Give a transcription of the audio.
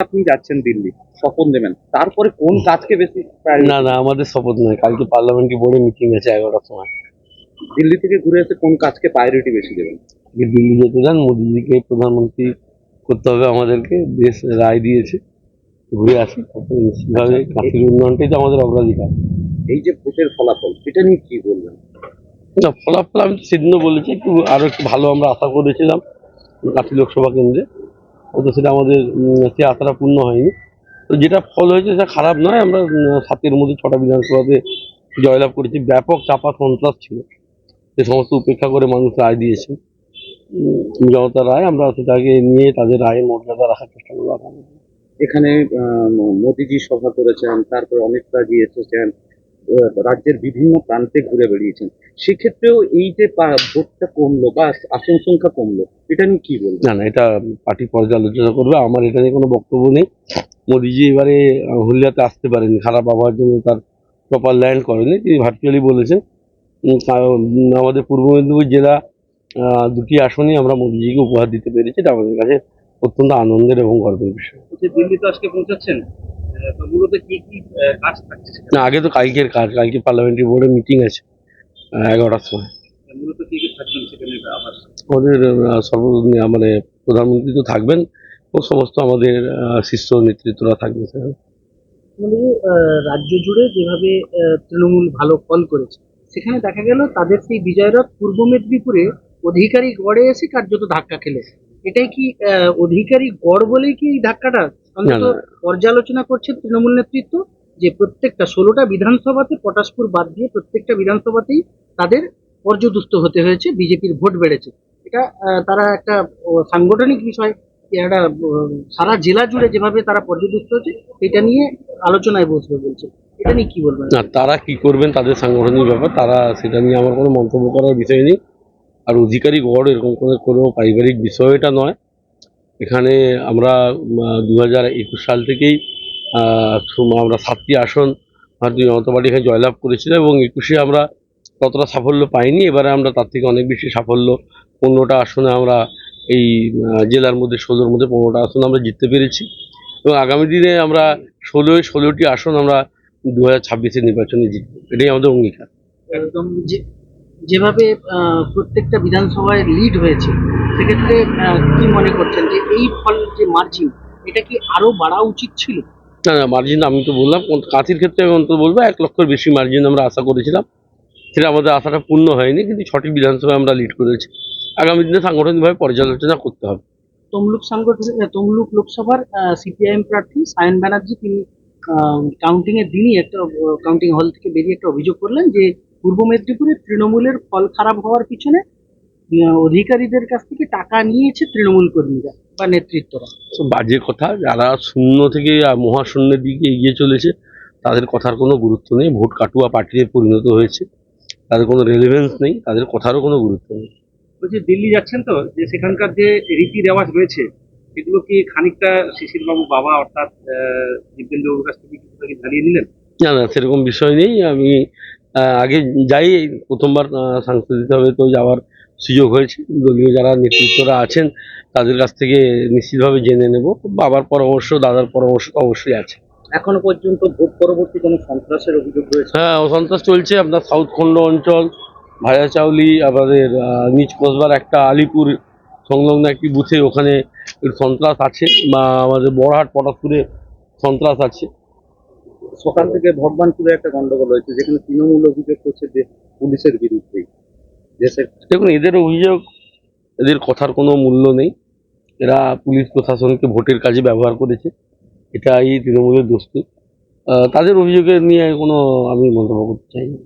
আপনি যাচ্ছেন দিল্লি শপথ নেবেন। তারপরে কোন কাজকে বেশি না না আমাদের শপথ নয়। কালকে পার্লামেন্টারি বোর্ডে মিটিং আছে এগারোটার সময়। দিল্লি থেকে ঘুরে এসে কোন কাজকে প্রায়োরিটি বেশি দেবেন? দিল্লি যেতে যান মোদিজিকে প্রধানমন্ত্রী করতে হবে আমাদেরকে দেশ রায় দিয়েছে ঘুরে আসি। তারপরে নিশ্চিতভাবে কাশির উন্নয়নটাই তো আমাদের অগ্রাধিকার। এই যে ভোটের ফলাফল এটা নিয়ে কি বলবেন? না ফলাফল আমি সেদিনও বলেছি একটু আরও একটু ভালো আমরা আশা করেছিলাম কাশি লোকসভা কেন্দ্রে। তো সেটা আমাদের সে আশাটা পূর্ণ হয়নি। তো যেটা ফল হয়েছে সেটা খারাপ নয়, আমরা সাতের মধ্যে ছটা বিধানসভাতে জয়লাভ করেছি। ব্যাপক চাপা সন্ত্রাস ছিল। সে সমস্ত উপেক্ষা করে মানুষ রায় দিয়েছে। জনতা রায়, আমরা সেটাকে নিয়ে তাদের রায়ের মর্যাদা রাখার চেষ্টা করব। এখানে মোদিজি সভা করেছেন, তারপর অমিত শাহজি এসেছেন। রাজ্যের বিভিন্ন প্রান্তে ঘুরে বেরিয়েছেন সেক্ষেত্রেও এই যে ভোটটা কমলো বা আসন সংখ্যা কমলো এটা নিয়ে কি বলবেন? না না এটা পার্টি পর্যালোচনা করবে। আমার এটা নিয়ে কোনো বক্তব্য নেই। মোদিজি এবারে আহ, হলদিয়াতে আসতে পারেনি খারাপ আবহাওয়ার জন্য তার প্রপার ল্যান্ড করেনি তিনি ভার্চুয়ালি বলেছেন কারণ, আমাদের পূর্ব মেদিনীপুর জেলা দুটি আসনই আমরা মোদিজিকে উপহার দিতে পেরেছি। এটা আমাদের কাছে অত্যন্ত আনন্দের এবং গর্বের বিষয়। দিল্লি তো আজকে পৌঁছাচ্ছেন? তো মূলত কি কি কাজ থাকছে না আগে তো কালকের কাজ কালকে পার্লামেন্টারি বোর্ডের মিটিং আছে আহ, এগারোটার সময়। মূলত কি কি থাকবেন সেখানে আবার? আমাদের সর্ব মানে প্রধানমন্ত্রী তো থাকবেন ও সমস্ত আমাদের আহ, শীর্ষ নেতৃত্বরা থাকবে সেখানে। মানে রাজ্য জুড়ে যেভাবে আহ, তৃণমূল ভালো ফল করেছে সেখানে দেখা গেল তাদের সেই বিজয়রথ পূর্ব মেদিনীপুরে অধিকারী গড়ে এসে কার্যত ধাক্কা খেলে এটাই কি আহ, অধিকারী গড় বলেই কি এই ধাক্কাটা অন্তত। পর্যালোচনা করছে তৃণমূল নেতৃত্ব যে প্রত্যেকটা ষোলোটা বিধানসভাতে পটাশপুর বাদ দিয়ে প্রত্যেকটা বিধানসভাতেই তাদের পর্যদুস্ত হতে হয়েছে বিজেপির ভোট বেড়েছে। এটা তারা একটা সাংগঠনিক বিষয় একটা সারা জেলা জুড়ে যেভাবে তারা পর্যদুস্ত হচ্ছে এটা নিয়ে আলোচনায় বসবে বলছে। এটা নিয়ে কি বলবেন? না তারা কি করবেন তাদের সাংগঠনিক ব্যাপার তারা সেটা নিয়ে আমার কোনো মন্তব্য করার বিষয় নেই। আর অধিকারী গড় এরকম কোনো পারিবারিক বিষয় এটা নয়। এখানে আমরা দু হাজার একুশ সাল থেকেই আমরা সাতটি আসন ভারতীয় জনতা পার্টি এখানে জয়লাভ করেছিলাম এবং একুশে আমরা ততটা সাফল্য পাইনি। এবারে আমরা তার থেকে অনেক বেশি সাফল্য পনেরোটা আসনে আমরা এই জেলার মধ্যে, ষোলোর মধ্যে পনেরোটা আসন আমরা জিততে পেরেছি। এবং আগামী দিনে আমরা ষোলোয় ষোলোটি আসন আমরা দু হাজার নির্বাচনে জিতবো। এটাই আমাদের অঙ্গীকার। একদম যেভাবে প্রত্যেকটা বিধানসভায় লিড হয়েছে সেক্ষেত্রে কি মনে করছেন যে এই ফল যে মার্জিন এটা কি আরও বাড়া উচিত ছিল? না না মার্জিন আমি তো বললাম কাঁথির ক্ষেত্রে আমি অন্তত বলব এক লক্ষের বেশি মার্জিন আমরা আশা করেছিলাম। সেটা আমাদের আশাটা পূর্ণ হয়নি কিন্তু ছটি বিধানসভায় আমরা লিড করেছি। আগামী দিনে সাংগঠনিকভাবে পর্যালোচনা করতে হবে। তমলুক সংগঠন তমলুক লোকসভার সিপিআইএম প্রার্থী সায়ন ব্যানার্জি তিনি কাউন্টিং এর দিনই একটা কাউন্টিং হল থেকে বেরিয়ে একটা অভিযোগ করলেন যে পূর্ব মেদিনীপুরে তৃণমূলের ফল খারাপ হওয়ার পিছনে অধিকারীদের কাছ থেকে টাকা নিয়েছে তৃণমূল কর্মীরা বা নেতৃত্বরা। বাজে কথা যারা শূন্য থেকে মহাশূন্যের দিকে এগিয়ে চলেছে তাদের কথার কোনো গুরুত্ব নেই। ভোট কাটুয়া পার্টিতে পরিণত হয়েছে তাদের কোনো রেলিভেন্স নেই তাদের কথারও কোনো গুরুত্ব নেই। বলছি দিল্লি যাচ্ছেন তো? যে সেখানকার যে রীতি রেওয়াজ রয়েছে সেগুলো কি খানিকটা শিশির বাবু বাবা অর্থাৎ দিব্যেন্দ্র বাবুর কাছ থেকে কিছুটা কি ধারিয়ে নিলেন? না না সেরকম বিষয় নেই। আমি আগে যাই প্রথমবার সাংসদ হবে তো যাওয়ার সুযোগ হয়েছে। দলীয় যারা নেতৃত্বরা আছেন তাদের কাছ থেকে নিশ্চিতভাবে জেনে নেব। বাবার পরামর্শ দাদার পরামর্শ তো অবশ্যই আছে। এখনও পর্যন্ত ভোট পরবর্তী কোনো সন্ত্রাসের অভিযোগ রয়েছে? হ্যাঁ অসন্তোষ চলছে। আপনার সাউথ খন্ড অঞ্চল ভাজাচাউলি আমাদের নিচ কসবার একটা আলিপুর সংলগ্ন একটি বুথে ওখানে একটু সন্ত্রাস আছে বা আমাদের বড়হাট পটাশপুরে সন্ত্রাস আছে। সকাল থেকে ভগবানপুরে একটা গন্ডগোল হয়েছে, যেখানে তৃণমূল অভিযোগ করছে যে পুলিশের বিরুদ্ধে। দেখুন, এদের অভিযোগ, এদের কথার কোনো মূল্য নেই। এরা পুলিশ প্রশাসনকে ভোটের কাজে ব্যবহার করেছে। এটাই তৃণমূলের দোস্তি তাদের অভিযোগের নিয়ে কোনো আমি মন্তব্য করতে চাই না।